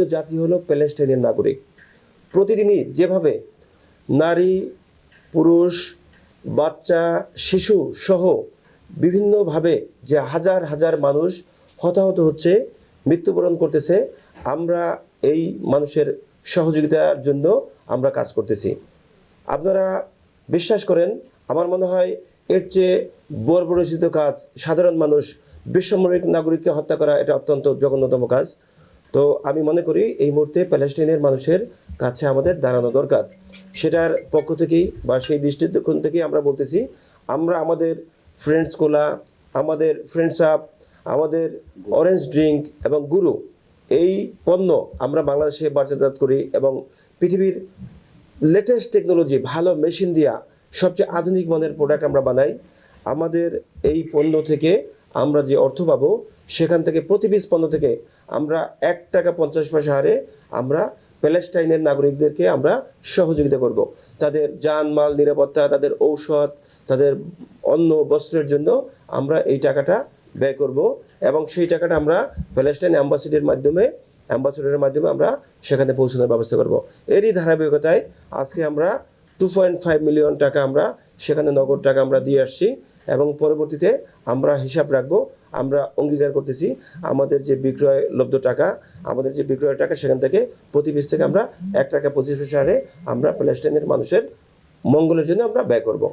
জাতি হলো প্যালেস্টাইনের নাগরিক। প্রতিদিনই যেভাবে নারী, পুরুষ, বাচ্চা, শিশু সহ বিভিন্নভাবে যে হাজার হাজার মানুষ হতাহত হচ্ছে, মৃত্যুবরণ করতেছে, আমরা এই মানুষের সহযোগিতার জন্য আমরা কাজ করতেছি। আপনারা বিশ্বাস করেন, আমার মনে হয় এর চেয়ে বর্বরচিত কাজ সাধারণ মানুষ বেসামরিক নাগরিককে হত্যা করা এটা অত্যন্ত জঘন্যতম কাজ। তো আমি মনে করি এই মুহূর্তে প্যালেস্টাইনের মানুষের কাছে আমাদের দাঁড়ানো দরকার। সেটার পক্ষ থেকেই বা সেই দৃষ্টিকোণ থেকেই আমরা বলতেছি, আমরা আমাদের ফ্রেন্ডস কোলা আমাদের ফ্রেন্ডস আপ আমাদের অরেঞ্জ ড্রিঙ্ক এবং গুরু, এই পণ্য আমরা বাংলাদেশে বাজারজাত করি এবং পৃথিবীর লেটেস্ট টেকনোলজি ভালো মেশিন দিয়া সবচেয়ে আধুনিক মানের প্রোডাক্ট আমরা বানাই। আমাদের এই পণ্য থেকে আমরা যে অর্থ পাবো, সেখান থেকে প্রতি পিস পণ্য থেকে আমরা এক টাকা পঞ্চাশ পয়সা হারে আমরা প্যালেস্টাইনের নাগরিকদেরকে আমরা সহযোগিতা করব। তাদের যানমাল নিরাপত্তা, তাদের ঔষধ, তাদের অন্ন, বস্ত্রের জন্য আমরা এই টাকাটা ব্যয় করব এবং সেই টাকাটা আমরা প্যালেস্টাইন অ্যাম্বাসিডের মাধ্যমে, অ্যাম্বাসেডরের মাধ্যমে আমরা সেখানে পৌঁছানোর ব্যবস্থা করব। এরই ধারাবাহিকতায় আজকে আমরা টু পয়েন্ট ফাইভ মিলিয়ন টাকা আমরা সেখানে নগদ টাকা আমরা দিয়ে আসছি। এবং পরবর্তীতে আমরা হিসাব রাখব, আমরা অঙ্গীকার করতেছি আমাদের যে বিক্রয় লব্ধ টাকা, আমাদের যে বিক্রয়ের টাকা সেখান থেকে প্রতি পিস থেকে আমরা এক টাকা পঁচিশ পয়সা হারে আমরা প্যালেস্টাইনের মানুষের মঙ্গলের জন্য আমরা ব্যয় করব।